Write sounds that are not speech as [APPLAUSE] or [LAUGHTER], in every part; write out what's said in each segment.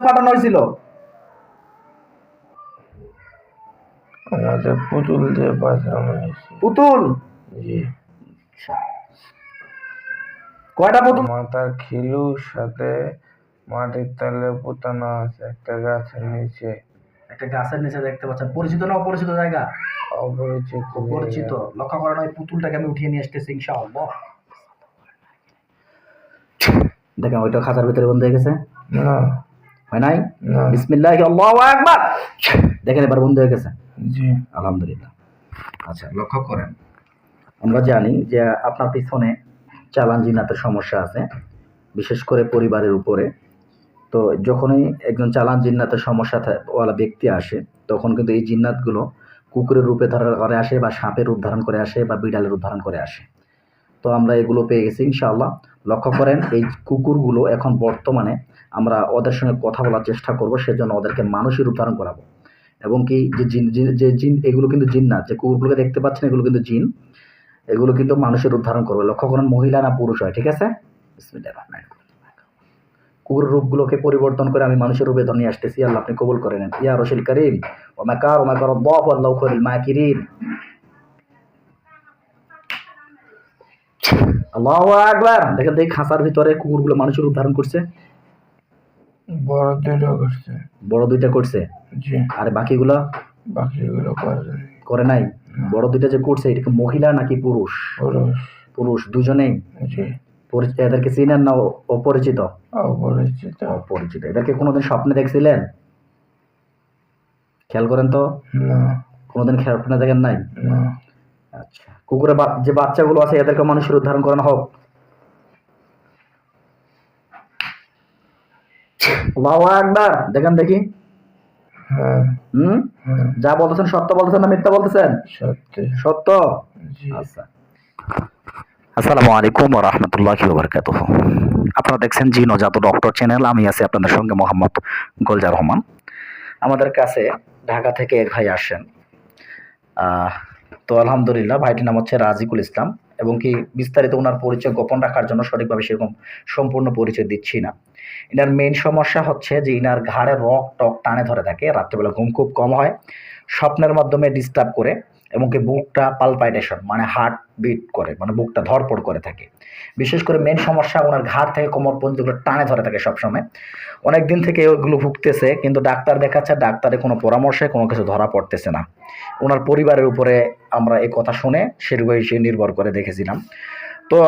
পাঠানো হয়েছিল? পুতুল দিয়ে পাঠানো হয়েছে। পুতুল? জি। কয়টা পুতুল? মাথার খিলুর সাথে মাটির তলে পুতানো আছে একটা গাছের নিচে। একটা গাছের নিচে দেখতে পাচ্ছেন। পরিচিত না অপরিচিত জায়গা? অপরিচিত পরিচিত লক্ষ্য করেন ওই পুতুলটাকে আমি উঠিয়ে নিয়ে আসতেছি ইনশাআল্লাহ। দেখেন ওইটা খাঁচার ভিতরে বন্ধ হয়ে গেছে। না। হয় নাই? বিসমিল্লাহ আল্লাহু আকবার! দেখেন এবার বন্ধ হয়ে গেছে। জি। আলহামদুলিল্লাহ। আচ্ছা লক্ষ্য করেন। আমরা জানি যে আপনার পিছনে চালান জিনাতের সমস্যা আছে বিশেষ করে পরিবারের উপরে। তো যখনই একজন চালান জিন্নাতের সমস্যা ওয়ালা ব্যক্তি আসে তখন কিন্তু এই জিন্নাতগুলো কুকুরের রূপে ধারণ করে আসে বা সাপের রূপ ধারণ করে আসে বা বিড়ালের রূপ ধারণ করে আসে। তো আমরা এগুলো পেয়ে গেছি ইনশাআল্লাহ। লক্ষ্য করেন এই কুকুরগুলো এখন বর্তমানে আমরা ওদের সঙ্গে কথা বলার চেষ্টা করব, সেজন্য ওদেরকে মানুষের রূপ ধারণ করাবো। এবং কি, যে জিন, যে- জিন, এগুলো কিন্তু জিন না, যে কুকুরগুলোকে দেখতে পাচ্ছেন, এগুলো কিন্তু জিন। এগুলো কিন্তু মানুষের রূপ ধারণ করবে। লক্ষ্য করেন, মহিলা না পুরুষ হয়, ঠিক আছে। কুকুরের রূপগুলোকে পরিবর্তন করে আমি মানুষের রূপে নিয়ে আসতেছি। আল্লাহ, আপনি কবুল করে নেন। ইয়া রসুল করিম ও মাকার ও মাকার আল্লাহ আল্লাহ খৈরুল মাকিরিন। আল্লাহু আকবার। দেখেন দেখি খাঁচার ভিতরে কুকুরগুলো মানুষের রূপ ধারণ করছে। বড় দুটো করছে। বড় দুইটা করছে? জি। আর বাকিগুলো? বাকিগুলো করে করে নাই? বড় দুইটা যে করছে এটা কি মহিলা নাকি পুরুষ? পুরুষ। পুরুষ দুজনেই? জি। পরি- এদেরকে চিনেন না ও- অপরিচিত? অপরিচিত। অপরিচিত। এদেরকে কোনোদিন স্বপ্নে দেখছিলেন? খেয়াল করেন তো? না। কোনোদিন স্বপ্নে দেখেন নাই? না। আচ্ছা। কুকুরের বা- যে বাচ্চাগুলো আছে এদেরকে মানুষের উদ্ধারণ করানো হোক। আল্লাহু আকবার দেখেন দেখি। হ্যাঁ। হুম? হ্যাঁ। যা বলতেছেন সত্য বলতেছেন না মিথ্যা বলতেছেন? সত্য। আচ্ছা। আসসালামু আলাইকুম রাহমাতুল্লাহি ওয়া বারাকাতুহু। আপনারা দেখছেন জি নজাত ডক্টর চ্যানেল আমি আছি আপনাদের সঙ্গে মোহাম্মদ গোলজার রহমান। আমাদের কাছে ঢাকা থেকে এক ভাই আসেন আহ, তো আলহামদুলিল্লাহ ভাইটির নাম হচ্ছে রাজিকুল ইসলাম এবং কি বিস্তারিত ওনার পরিচয় গোপন রাখার জন্য সঠিকভাবে সেরকম সম্পূর্ণ পরিচয় দিচ্ছি না। এনার মেন সমস্যা হচ্ছে যে ইনার ঘাড়ে রক টক টানে ধরে থাকে, রাত্রেবেলা ঘুম খুব কম হয়। স্বপ্নের মাধ্যমে ডিস্টার্ব করে এবং কি বুকটা পালপাইটেশন মানে হার্ট বিট করে মানে বুকটা ধরপড় করে থাকে। বিশেষ করে মেন সমস্যা, ওনার ঘাড় থেকে কোমর পর্যন্ত যেগুলো টানে ধরে থাকে সবসময়। অনেক দিন থেকে ওগুলো ভুগতেছে, কিন্তু ডাক্তার দেখাচ্ছে, ডাক্তারের কোনো পরামর্শে কোনো কিছু ধরা পড়তেছে না। ওনার পরিবারের উপরে আমরা এই কথা শুনে সেরকম সে নির্ভর করে দেখেছিলাম। তো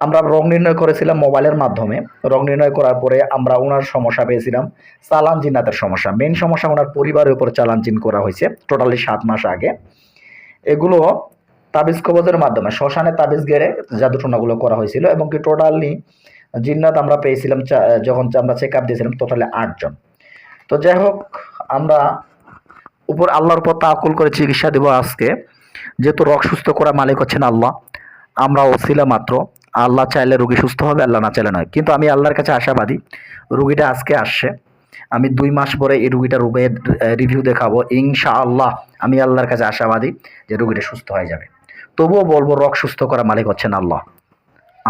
আমরা রোগ নির্ণয় করেছিলাম মোবাইলের মাধ্যমে। রোগ নির্ণয় করার পরে আমরা ওনার সমস্যা পেয়েছিলাম, চালান জিন্নাতের সমস্যা। মেন সমস্যা ওনার পরিবারের উপর চালান জিন করা হয়েছে টোটালি সাত মাস আগে। এগুলো তাবিজ কবজের মাধ্যমে, শ্মশানে তাবিজ গেড়ে জাদুটনাগুলো করা হয়েছিল এবং কি টোটালি জিন্নাত আমরা পেয়েছিলাম যখন আমরা চেক আপ দিয়েছিলাম টোটালি আটজন তো যাই হোক, আমরা উপর আল্লাহর উপর তাকুল করে চিকিৎসা দেব আজকে। যেহেতু রোগ সুস্থ করা মালিক হচ্ছেন আল্লাহ আমরা ওসিলা মাত্র। আল্লাহ চাইলে রুগী সুস্থ হবে, আল্লাহ না চাইলে নয়। কিন্তু আমি আল্লাহর কাছে আশাবাদী, রুগীটা আজকে আসছে। আমি দুই মাস পরে এই রুগীটার রোগের রিভিউ দেখাবো। ইনশাআল্লাহ আমি আল্লাহর কাছে আশাবাদী যে রুগীটা সুস্থ হয়ে যাবে। তবুও বলব রক সুস্থ করা মালিক হচ্ছেন আল্লাহ।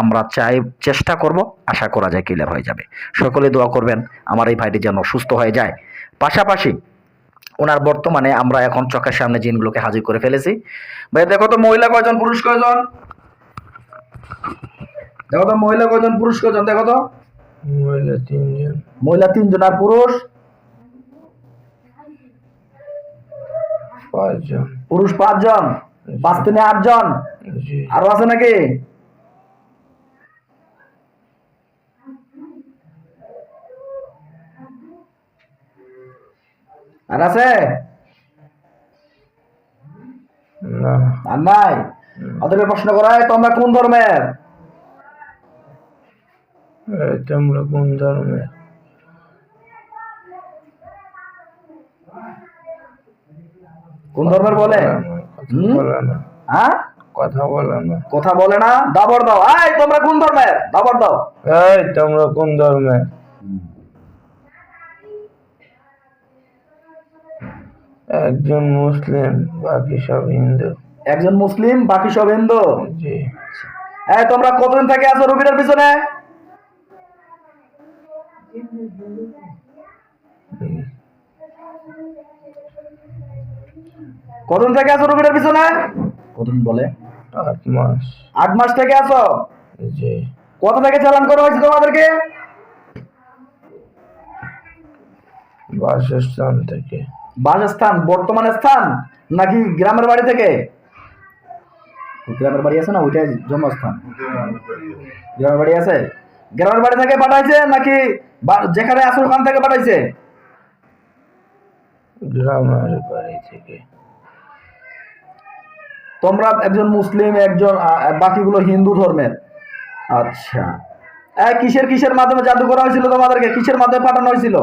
আমরা চাই, চেষ্টা করব, আশা করা যায় ক্লিয়ার হয়ে যাবে। সকলে দোয়া করবেন, আমার এই ভাইটি যেন সুস্থ হয়ে যায়। পাশাপাশি ওনার বর্তমানে আমরা এখন চোখের সামনে জিনগুলোকে হাজির করে ফেলেছি। ভাই, দেখো তো মহিলা কয়জন, পুরুষ কয়জন? দেখো তো মহিলা কয়জন পুরুষ কয়জন? দেখো তো। মহিলা তিনজন। মহিলা তিনজন আর পুরুষ? পাঁচজন। পুরুষ পাঁচজন পাঁচ তিনে আটজন। আরও আছে নাকি? আর আছে? আর নাই? ওদেরকে প্রশ্ন করায় তোমরা কোন ধর্মের? তোমরা কোন ধর্মের কোন ধর্মের বলে? হ্যাঁ? কথা বলে না। কথা বলে না? দাবর দাও। এই তোমরা কোন ধর্মের? দাবর দাও। এই তোমরা কোন ধর্মের একজন মুসলিম বাকি সব হিন্দু। একজন মুসলিম বাকি সব হিন্দু? জি। এই তোমরা কতদিন থেকে আছো রুগীটার পিছনে? কতদিন থেকে আছো রুগীটার পিছনে? কতদিন বলে? আট মাস। আট মাস থেকে আছো? জি কত থেকে চালান করা হয়েছে তোমাদেরকে? বাসস্থান থেকে। বাসস্থান বর্তমান স্থান নাকি গ্রামের বাড়ি থেকে? গ্রামের বাড়ি আছে না? ওইটাই জন্মস্থান। গ্রামের বাড়ি আছে? গ্রামের বাড়ি থেকে পাঠাইছে নাকি যেখানে আসো ওখান থেকে পাঠাইছে? গ্রামের বাড়ি থেকে। তোমরা একজন মুসলিম একজন বাকিগুলো হিন্দু ধর্মের। আচ্ছা। কিসের কিসের মাধ্যমে জাদু করা হয়েছিল তোমাদেরকে? কিসের মাধ্যমে পাঠানো হয়েছিল?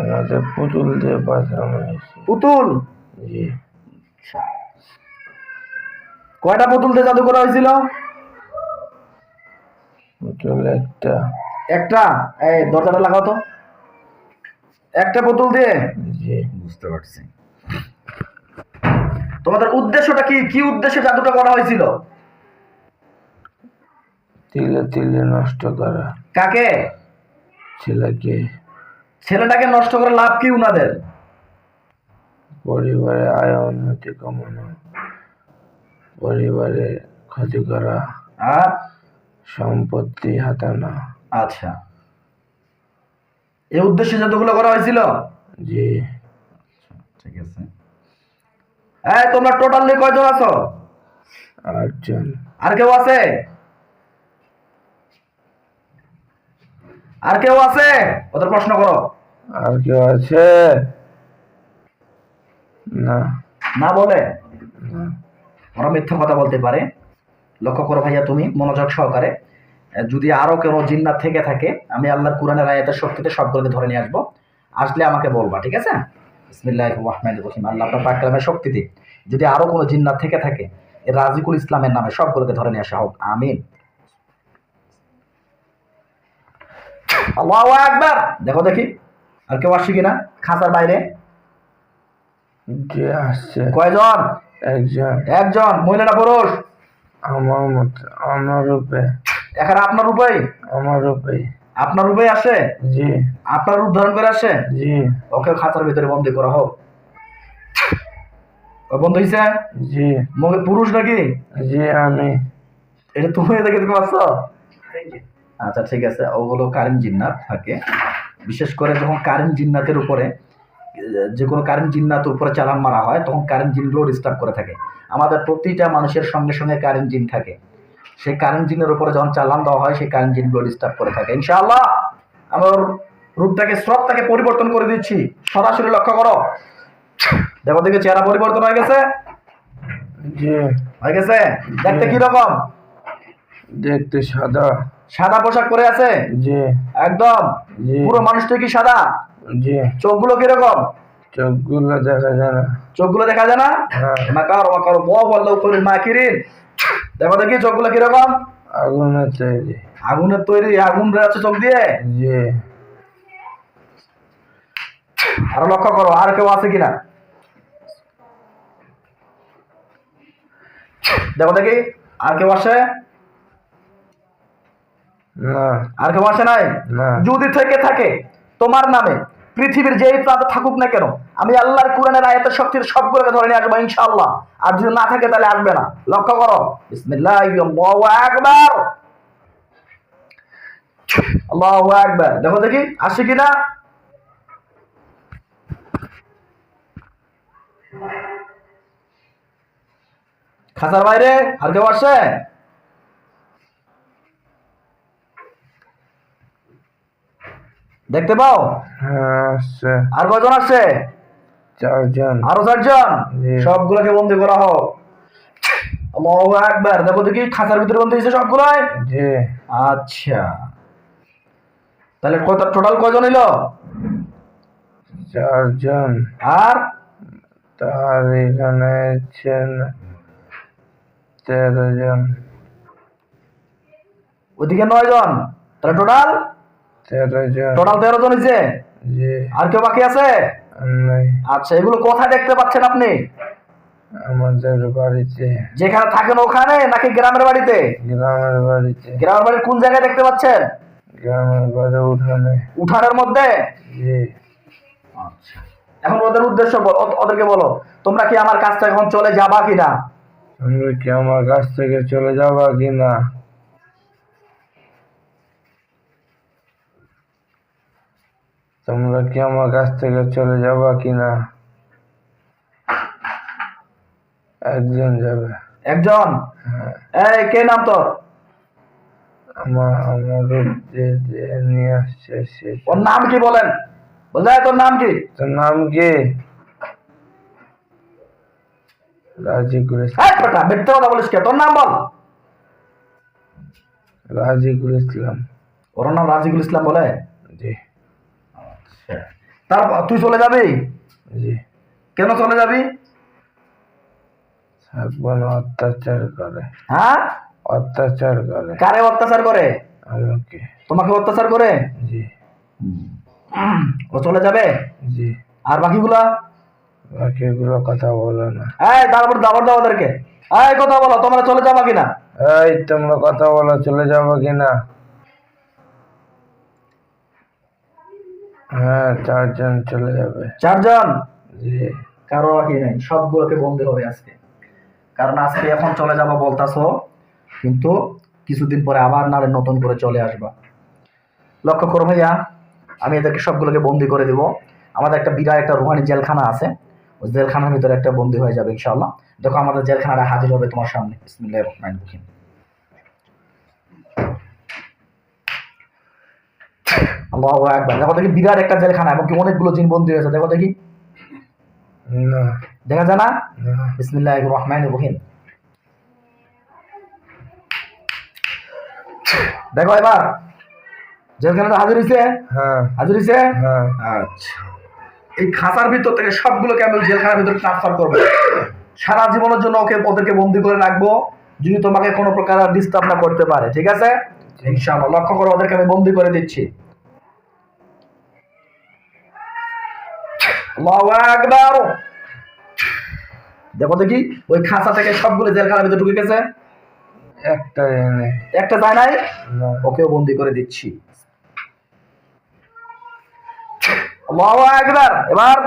আমাদের পুতুল দিয়ে পাঠানো হয়েছে। পুতুল? জি। কয়টা পুতুল দিয়ে জাদু করা হয়েছিল? পুতুল একটা। একটা? এই দরজাটা লাগাও তো। একটা পুতুল দিয়ে? জি বুঝতে পারছি। তোমাদের উদ্দেশ্যটা কি? কি উদ্দেশ্যে জাদুটা করা হয়েছিল? তিলে তিলে নষ্ট করা। কাকে? ছেলেকে। ছেলেটাকে নষ্ট করে লাভ কি উনাদের? পরিবারে আয় উন্নতি কমানো। পরিবারে ক্ষতি করা। আর সম্পত্তি হাতানো। আচ্ছা। এই উদ্দেশ্যে যতগুলো করা হয়েছিল? জি। ঠিক আছে। এই তোমরা টোটালি কয়জন আছো? আটজন। আর কেউ আছে? আর কেউ আছে? ওদের প্রশ্ন করো। আর কেউ আছে? না। না বলে? ওরা মিথ্যা কথা বলতে পারে। লক্ষ্য করো ভাইয়া তুমি মনোযোগ সহকারে যদি আরও কোনো জিন্নাত থেকে থাকে আমি আল্লাহর কোরআনের আয়াতের শক্তিতে সবগুলোকে ধরে নিয়ে আসব। আসলে আমাকে বলবা ঠিক আছে? বিসমিল্লাহ রহমান রহিম। আল্লাহ আপনার পাক শক্তিতে যদি আরও কোনো জিন্নাত থেকে থাকে রাজিকুল ইসলামের নামে সবগুলোকে ধরে নিয়ে আসা হোক। আমিন। আল্লাহু আকবার! দেখো দেখি আর কেউ আসছে কিনা? খাঁচার বাইরে? কয়জন? একজন। একজন মহিলাটা পুরুষ? আমার মত আমার রূপে। এখানে আপনার রূপেই? আমার রূপে আপনার রূপেই আসে? জি। আপনার রূপ ধারণ করে আসে? জি। ওকে খাঁচার ভিতরে বন্দি করা হোক। ও বন্ধ হয়েছে জি। মগে পুরুষ নাকি? জি আমি। এটা তুমি দেখে দেখতে পাচ্ছ? আচ্ছা ঠিক আছে। ওগুলো কারেন্ট জিন্নাত থাকে। বিশেষ করে যখন কারেন্ট জিন্নাতের উপরে যে কোনো কারেন্ট জিন্নাতের উপরে চালান মারা হয় তখন কারেন্ট জিনগুলো ডিস্টার্ব করে থাকে। আমাদের প্রতিটা মানুষের সঙ্গে সঙ্গে কারেন্ট জিন থাকে। সেই কারেন্ট জিনের উপরে যখন চালান দেওয়া হয় সেই কারেন্ট জিনগুলো ডিস্টার্ব করে থাকে। ইনশাআল্লাহ আমার রূপটাকে স্রোতটাকে পরিবর্তন করে দিচ্ছি। সরাসরি লক্ষ্য করো। দেখো দেখে চেহারা পরিবর্তন হয়ে গেছে। হয়ে গেছে? দেখতে কি রকম? দেখতে সাদা। সাদা পোশাক পরে আছে? জি। একদম? পুরো মানুষটা কি সাদা? জি। চোখগুলো কীরকম? চোখগুলো দেখা যায় না। চোখগুলো দেখা যায় না? হ্যাঁ। মাকার মাকার বহ বললেও করি মাকিরিন। দেখো দেখি চোখগুলো কীরকম? আগুনের তৈরি আগুনের তৈরি আগুন বেরোচ্ছে চোখ দিয়ে? জি। আরও লক্ষ্য করো আর কেউ আছে কিনা? দেখো দেখি আর কেউ আসে? না। আর কেউ আসে নাই? যদি থেকে থাকে তোমার নামে। পৃথিবীর যেই প্রান্তে থাকুক না কেন, আমি আল্লাহর কোরআনের আয়াতের শক্তির সবগুলোকে ধরে নিয়ে আসব ইনশাআল্লাহ। আর যদি না থাকে তাহলে আসবে না। লক্ষ্য করো। আকবার। দেখো দেখি আসে কিনা? খাতার বাইরে আর কেউ আসে দেখতে পাও? হ্যাঁ আর কয়জন আসছে চারজন। আরও চারজন? সবগুলোকে বন্দি করা হোক। আল্লাহু আকবার। দেখো দেখি খাঁচার ভিতরে বন্দি হয়েছে সবগুলাই? জি। আচ্ছা। তাহলে কত টোটাল কয়জন এলো চারজন। আর? তার এখানে তেরো জন ওইদিকে নয় জন তাহলে টোটাল টোটাল তেরো জন হয়েছে আর কেউ বাকি আছে? আচ্ছা এগুলো কোথায় দেখতে পাচ্ছেন আপনি? আমাদের বাড়িতে। যেখানে থাকেন ওখানে নাকি গ্রামের বাড়িতে? গ্রামের বাড়িতে। গ্রামের বাড়ির কোন জায়গায় দেখতে পাচ্ছেন? গ্রামের বাড়ি উঠানে। উঠানের মধ্যে? জি। আচ্ছা। এখন ওদের উদ্দেশ্য বল ওদেরকে বলো তোমরা কি আমার কাছ থেকে এখন চলে যাবা কিনা? তোমরা কি আমার কাছ থেকে চলে যাবা কি তোমরা কি আমার কাছ থেকে চলে যাবা কি না? একজন যাবে। একজন? হ্যাঁ। এই কে নাম তোর? আমার আমার যে যে নিয়ে আসছে সে ওর নাম কি বলেন? বোঝায় তোর নাম কি? তোর নাম কি? রাজিকুল ইসলাম হ্যাঁ বেটা মিথ্যে কথা বলিস কে? তোর নাম বল। রাজিকুল ইসলাম। ওর নাম রাজিকুল ইসলাম বলে? জি। তারপর তুই চলে যাবি? জি কেন চলে যাবি? অত্যাচার করে। হ্যাঁ? অত্যাচার করে। কারে অত্যাচার করে? আমাকে তোমাকে অত্যাচার করে? জি। ও চলে যাবে? জি। আর বাকিগুলা? বাকি এগুলো কথা বলো না। এই তারপর দাবার দাও ওদেরকে। এই কথা বলো তোমরা চলে যাবা কিনা? এই তোমরা কথা বলো চলে যাব কিনা? হ্যাঁ চারজন চলে যাবে। চারজন? জি। কারও বাকি নেই সবগুলোকে বন্দি হবে আজকে। কারণ আজকে এখন চলে যাবা বলতাছো কিন্তু কিছুদিন পরে আবার নারে নতুন করে চলে আসবা। লক্ষ্য করো ভাইয়া আমি এদেরকে সবগুলোকে বন্দি করে দিব। আমাদের একটা বিরাট একটা রুহানি জেলখানা আছে। ওই জেলখানার ভিতরে একটা বন্দি হয়ে যাবে ইনশাআল্লাহ। দেখো আমাদের জেলখানাটা হাজির হবে তোমার সামনে। বিসমিল্লাহির রহমানির রহিম। আল্লাহু আকবার দেখো দেখি বিরাট একটা জেলখানা এবং কি অনেকগুলো জিন বন্দি হয়েছে। দেখো দেখি। দেখা যায় না? বিসমিল্লাহ রহমান রহিম। দেখো এবার জেলখানাটা হাজির হয়েছে হ্যাঁ। হাজির হয়েছে হ্যাঁ। আচ্ছা। এই খাঁচার ভিতর থেকে সবগুলোকে আমি জেলখানার ভিতরে ট্রান্সফার করব। সারা জীবনের জন্য ওকে ওদেরকে বন্দি করে রাখব যদি তোমাকে কোনো প্রকার ডিস্টার্ব না করতে পারে ঠিক আছে? ইনশাআল্লাহ লক্ষ্য করো ওদেরকে আমি বন্দি করে দিচ্ছি আল্লাহু আকবার। দেখো দেখি ওই খাঁচা থেকে সবগুলো জেলখানার ভিতরে ঢুকে গেছে। একটা একটা যায় নাই? ওকেও বন্দি করে দিচ্ছি। আকবার। এবার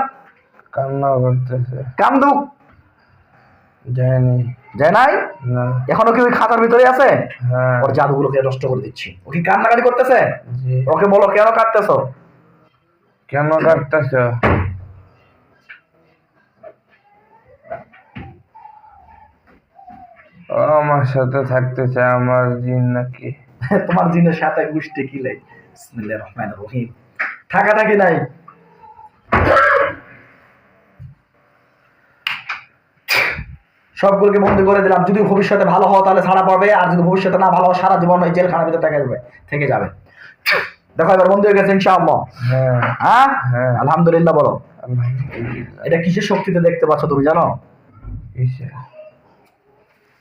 কান্না করতেছে। কান্দুক যায়নি। যায় নাই? এখনও কি ওই খাতার ভিতরে আছে? হ্যাঁ। ওর জাদুগুলোকে নষ্ট করে দিচ্ছি। ও কি কান্নাকাটি করতেছে? ওকে বলো কেন কাঁদতেছো? কেন কাটতেছ ও আমার সাথে থাকতে চায় আমার জিন নাকি? [LAUGHS] তোমার জিনের সাথে গুষ্টি কি লাই? বিসমিল্লাহির রহমানির রহিম। থাকা থাকি নাই। সবগুলোকে বন্দি করে দিলাম। যদি ভবিষ্যতে ভালো হও তাহলে ছাড়া পাবে আর যদি ভবিষ্যতে না ভালো হয় সারা জীবন ওই জেলখানার ভিতরে থেকে যাবে থেকে যাবে। দেখো এবার বন্দি হয়ে গেছে ইনশাআল্লাহ। হ্যাঁ। হ্যাঁ? হ্যাঁ। আলহামদুলিল্লাহ বলো। এটা কিসের শক্তিতে দেখতে পাচ্ছ তুমি জানো? কিসে?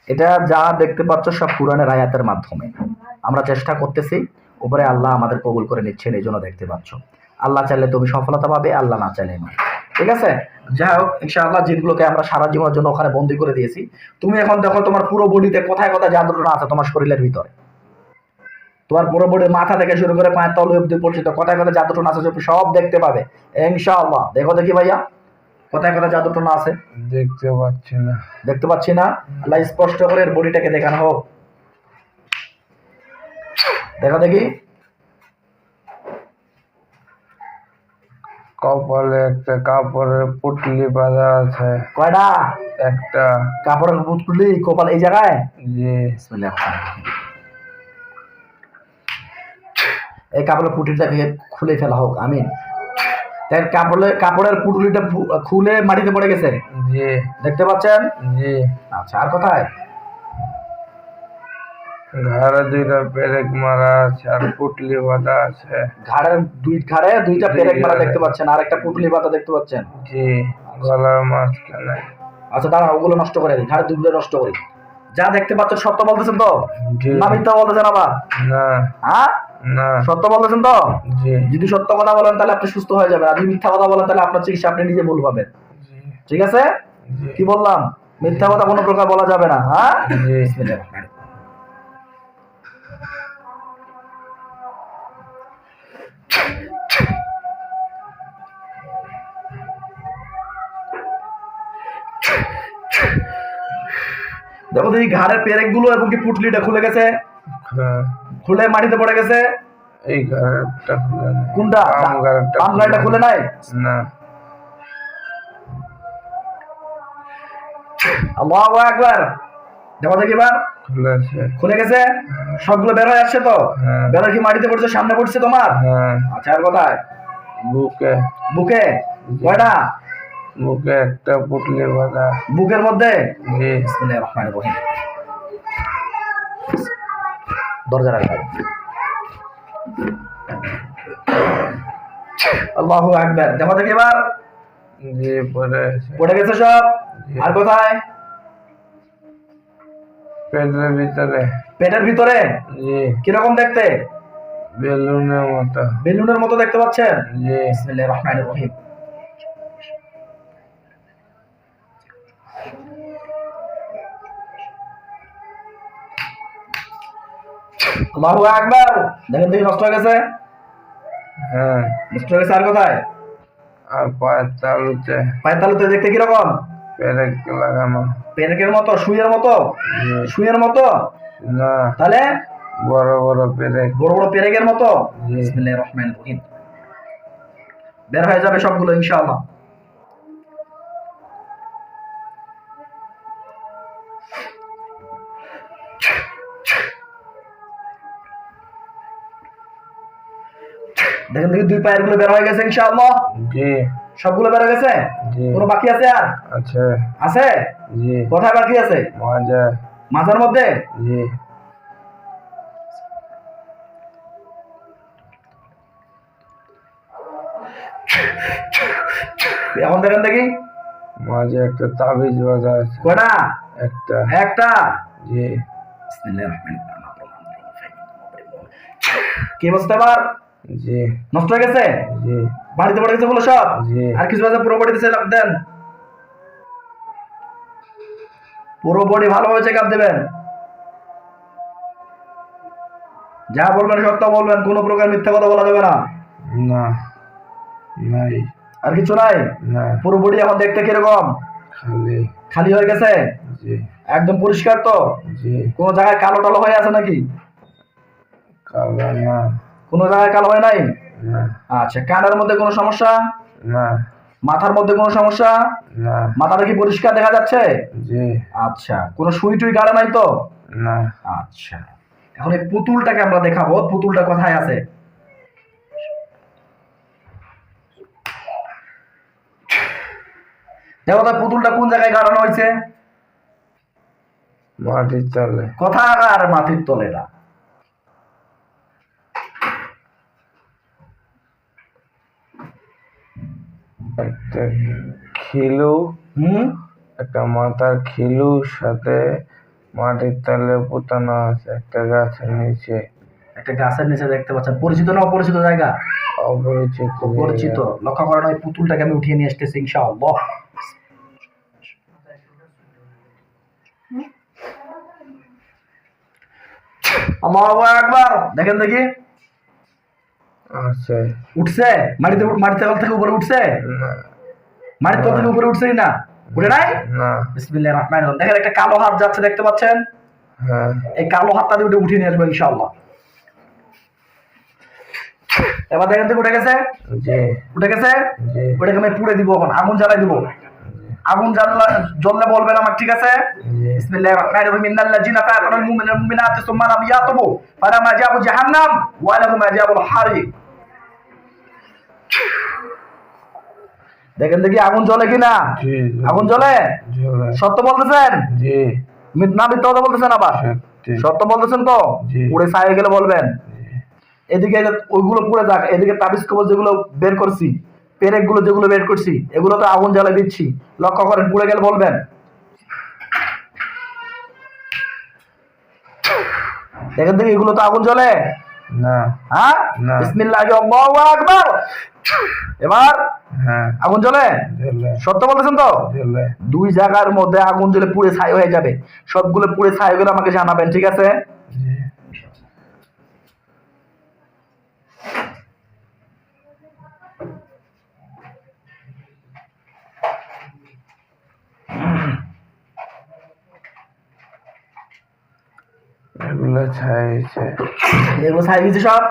এটা যা দেখতে পাচ্ছ সব কোরআনের আয়াতের মাধ্যমে। আমরা চেষ্টা করতেছি, উপরে আল্লাহ আমাদের কবুল করে নিচ্ছেন, এই জন্য দেখতে পাচ্ছ। আল্লাহ চাইলে তুমি সফলতা পাবে, আল্লাহ না চাইলে নয় ঠিক আছে? যাই হোক, ইনশাআল্লাহ জিনগুলোকে আমরা সারা জীবনের জন্য ওখানে বন্দি করে দিয়েছি। তুমি এখন দেখো তোমার পুরো বডিতে কোথায় কোথায় জাদুটনা আছে তোমার শরীরের ভিতরে। তোমার পুরো বডির মাথা থেকে শুরু করে পায়ের তল অব্দি পর্যন্ত কোথায় কোথায় জাদুটনা আছে সব দেখতে পাবে। ইনশাআল্লাহ। দেখো দেখি ভাইয়া। কোথায় কোথায় জাদুটনা আছে? দেখতে পাচ্ছি না। দেখতে পাচ্ছি না? আল্লাহ স্পষ্ট করে এর বডিটাকে দেখানো হোক। দেখো দেখি। কপালে একটা কাপড়ের পুটলি বাঁধা আছে। কয়টা? একটা। কাপড়ের পুতলি কপাল এই জায়গায়? যে এই কাপড়ের পুটলিটাকে খুলে ফেলা হোক। আমি দেখ কাপড়ের কাপড়ের পুটলিটা খুলে মাটিতে পড়ে গেছে। দেখতে পাচ্ছেন? আচ্ছা আর কোথায়? ঘাড়ে দুইটা পেরেক মারা আছে আর পুটলি বাঁধা আছে। দুই ঘাড়ে দুইটা পেরেক মারা দেখতে পাচ্ছেন আর একটা পুটলি পাতা দেখতে পাচ্ছেন। জি গলার মাঝখানে। আচ্ছা দাঁড়া ওগুলো নষ্ট করে দিই ঘাড়ে দুইগুলো নষ্ট করি। যা দেখতে পাচ্ছেন সত্য বলতেছেন তো? না মিথ্যা বলতেছেন আবার? না। হ্যাঁ? না। সত্য বলতেছেন তো? যদি সত্য কথা বলেন তাহলে আপনি সুস্থ হয়ে যাবেন। আর যদি মিথ্যা কথা বলেন তাহলে আপনার চিকিৎসা আপনি নিজে ভুল পাবেন। ঠিক আছে? কি বললাম? মিথ্যা কথা কোনো প্রকার বলা যাবে না হ্যাঁ? দেখো এই ঘাড়ের পেরেকগুলো এবং কি পুটলিটা খুলে গেছে। খুলে মাটিতে পড়ে গেছে? এই কোনটা? বাম গাড়িটা খুলে নাই। না। আল্লাহু আকবার দেখো দেখি এবার। খুলে গেছে? সবগুলো বের হয়ে আসছে তো? হ্যাঁ। বের কি মাটিতে পড়ছে সামনে পড়ছে তোমার? হ্যাঁ। আচ্ছা আর কোথায়? বুকে? বুকে। কয়টা? বুকে একটা পুটলি বাঁধা। বুকের মধ্যে? জি। বিসমিল্লাহির রহমানির রহিম। দরজা রাখা আল্লাহু আকবার। দেখো দেখি এবার পড়ে গেছে সব। আর কোথায়? পেটের ভিতরে। পেটের ভিতরে? জি কীরকম দেখতে? বেলুনের মতো। বেলুনের মতো দেখতে পাচ্ছেন? জি বিসমিল্লাহির রহমানির রহিম। আল্লাহু আকবার দেখেন দেখি নষ্ট হয়ে গেছে? হ্যাঁ। নষ্ট হয়ে গেছে আর কোথায়? আর পায়ের তালুতে। পায়ের তালুতে দেখতে কীরকম? পেরেক লাগানো। পেরেকের মতো সুইয়ের মতো? সুইয়ের মতো? না। তাহলে? বড় বড় পেরেক। বড় বড় পেরেকের মতো? বিসমিল্লাহির রহমানির রহিম। বের হয়ে যাবে সবগুলো ইনশাআল্লাহ। দুই পায়েরগুলো বের হয়ে গেছে ইনশাআল্লাহ? জি। সবগুলো বের হয়ে গেছে? কোনো বাকি আছে আর? আছে। আছে? জি। কোথায় বাকি আছে? মজা মাথার মধ্যে? জি। এখন দেখেন দেখি। মাঝে একটা তাবিজ বাঁধা আছে। কয়টা? একটা। একটা? জি। বিসমিল্লাহির রহমানির রহিম। কি অবস্থা এবার জি। নষ্ট হয়ে গেছে? জি। বাড়িতে পড়ে গেছে বলো সব? জি। আর কিছু আছে পুরো বডিতে চেক দেন। পুরো বডি ভালোভাবে চেক আপ দেবেন। যা বলবেন সত্য বলবেন কোনো প্রকার মিথ্যা কথা বলা যাবে না। না নাই। আর কিছু নাই? না। পুরো বডি এখন দেখতে কীরকম? খালি। খালি হয়ে গেছে? জি। একদম পরিষ্কার তো? জি। কোনো জায়গায় কালো টালো হয়ে আছে নাকি? কালো না। কোনো জায়গায় কালো হয় নাই? আচ্ছা কানের মধ্যে কোনো সমস্যা? না। মাথার মধ্যে কোনো সমস্যা? না। মাথাটা কি পরিষ্কার দেখা যাচ্ছে? জি। আচ্ছা কোনো সুই টুই গাড়া নাই তো? না। আচ্ছা এখন এই পুতুলটাকে আমরা দেখাবো পুতুলটা কোথায় আছে? দেখো পুতুলটা কোন জায়গায় গাড়ানো হয়েছে? মাটির তলে। কোথাকার মাটির তলেটা? একটা খিলু একটা মাথার খিলুর সাথে মাটির তলে পুতানো আছে একটা গাছের নিচে। একটা গাছের নিচে দেখতে পাচ্ছেন। পরিচিত না অপরিচিত জায়গা? অপরিচিত। পরিচিত লক্ষ্য করেন ওই পুতুলটাকে আমি উঠিয়ে নিয়ে আসতেছি ইনশাআল্লাহ। আল্লাহু আকবার। দেখেন দেখি। আছে। উঠছে? মাটিতে মাটিতে থেকে উপরে উঠছে? না। মাটির তল থেকে উপরে উঠছে না? উঠে নাই? বিসমিল্লাহির রহমানির রহিম। দেখেন একটা কালো হাত যাচ্ছে দেখতে পাচ্ছেন? হ্যাঁ। এই কালো হাতটা দিয়ে উঠে নিয়ে আসব ইনশাআল্লাহ। এবার দেখেন উঠে গেছে? উঠে গেছে? ওটাকে আমি পুড়ে দিব এখন আগুন জ্বালাই দিব। আগুন জ্বালা জ্বললে বলবেন আমার ঠিক আছে? বিসমিল্লাহির রহমানির রহিম। ইন্নাল লাযিনা ফাতানুল মুমিনা ওয়াল মুমিনাতি সুম্মা লাম ইয়াতুবু। ফালামা জাবু জাহান্নাম ওয়া লাহুম আযাবুল হারিক দেখেন দেখি আগুন জ্বলে কিনা? আগুন জ্বলে? জ্বলে। সত্য বলতেছেন? না মিথ্যা কথা বলতেছেন আবার? সত্য। বলতেছেন তো। পুড়ে ছাই গেলে বলবেন। এদিকে ওইগুলো পুড়ে যাক এদিকে তাবিজ কবজ যেগুলো বের করছি পেরেকগুলো যেগুলো বের করছি এগুলো তো আগুন জ্বালাই দিচ্ছি। লক্ষ্য করেন পুড়ে গেলে বলবেন। দেখেন দেখি এগুলো তো আগুন জ্বলে? না। হ্যাঁ? বিসমিল্লাহ আল্লাহু আকবার। এবার হ্যাঁ। আগুন জ্বলে? সত্য বলতেছেন তো? দুই জায়গার মধ্যে আগুন জ্বলে পুড়ে ছাই হয়ে যাবে। সবগুলো পুড়ে ছাই হয়ে গেলে আমাকে জানাবেন ঠিক আছে জি এগুলো ছাইছে এগুলো ছাই গেছে সব?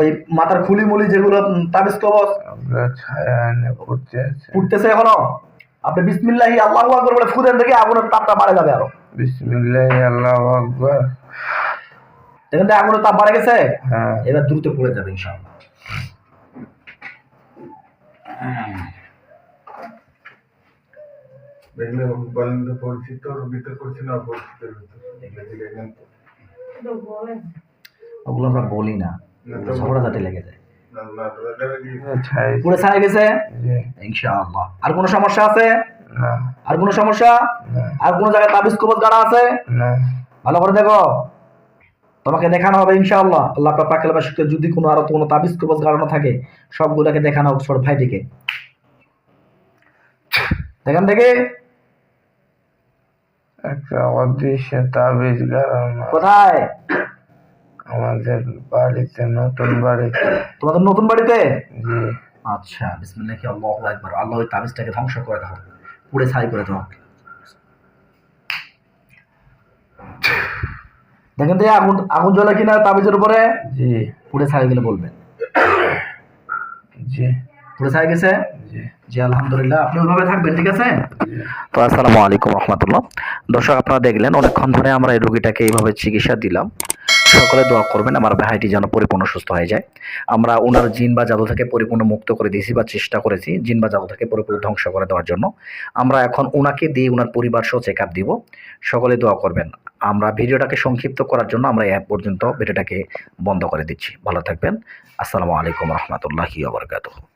ওই মাথার খুলি মুলি যেগুলো তাবিজ পড়তে আছে। উঠতেছে এখনও? আপনি বিসমিল্লাহি আল্লাহু আকবার বলে ফুদেন দেখে আগুনের তাপটা বাড়ে যাবে আরও। বিসমিল্লাহ আল্লাহ আকবর। দেখেন তো আগুনের তাপ বাড়ে গেছে? হ্যাঁ। এবার দ্রুত পড়ে যাবে ইনশাআল্লাহ। দেখলে বলেন তো পরিচিত ভিতর। করছি না অপরিচিতের ভিতর দেখলেন তো ওগুলো আমরা বলি না। লেগে যায়। পুরো গেছে? ইনশাআল্লাহ। আর কোনো সমস্যা আছে? আর কোনো সমস্যা? আর কোনো জায়গায় তাবিজ কবজ গাড়া আছে? ভালো করে দেখো। তোমাকে দেখানো হবে ইনশাআল্লাহ। আল্লাহ আপনার পাকের বাসীকে যদি কোনো আরও কোনো তাবিজ কবজ গাড়ানো থাকে সবগুলোকে দেখানো হোক ছোট ভাইটিকে। দেখেন দেখে। একটা অদৃশ্য তাবিজ গাড়ানো। কোথায়? আমাদের বাড়িতে নতুন বাড়িতে। তোমাদের নতুন বাড়িতে? জি। আচ্ছা বিসমিল্লাহ আল্লাহু আকবার। আল্লাহ ওই তাবিজটাকে ধ্বংস করে দাও। পুড়ে ছাই করে দাও। দেখেন তো আগুন আগুন জ্বলে কিনা তাবিজের উপরে? জি। পুড়ে ছাই গেলে বলবেন। জি। আপনারা দেখলেন, অনেকক্ষণ ধরে আমরা এই রোগীটাকে এইভাবে চিকিৎসা দিলাম। সকলে দোয়া করবেন, আমার ভাইটি যেন পরিপূর্ণ সুস্থ হয়ে যায়। আমরা ওনার জিন বা জাদু থেকে পরিপূর্ণ মুক্ত করে দিয়েছি বা চেষ্টা করেছি, জিন বা জাদু থেকে পরিপূর্ণ ধ্বংস করে দেওয়ার জন্য। আমরা এখন ওনাকে দিয়ে ওনার পরিবার সহ চেক আপ দিব। সকলে দোয়া করবেন। আমরা ভিডিওটাকে সংক্ষিপ্ত করার জন্য আমরা এ পর্যন্ত ভিডিওটাকে বন্ধ করে দিচ্ছি। ভালো থাকবেন। আসসালামু আলাইকুম রহমতুল্লাহি আবরকাত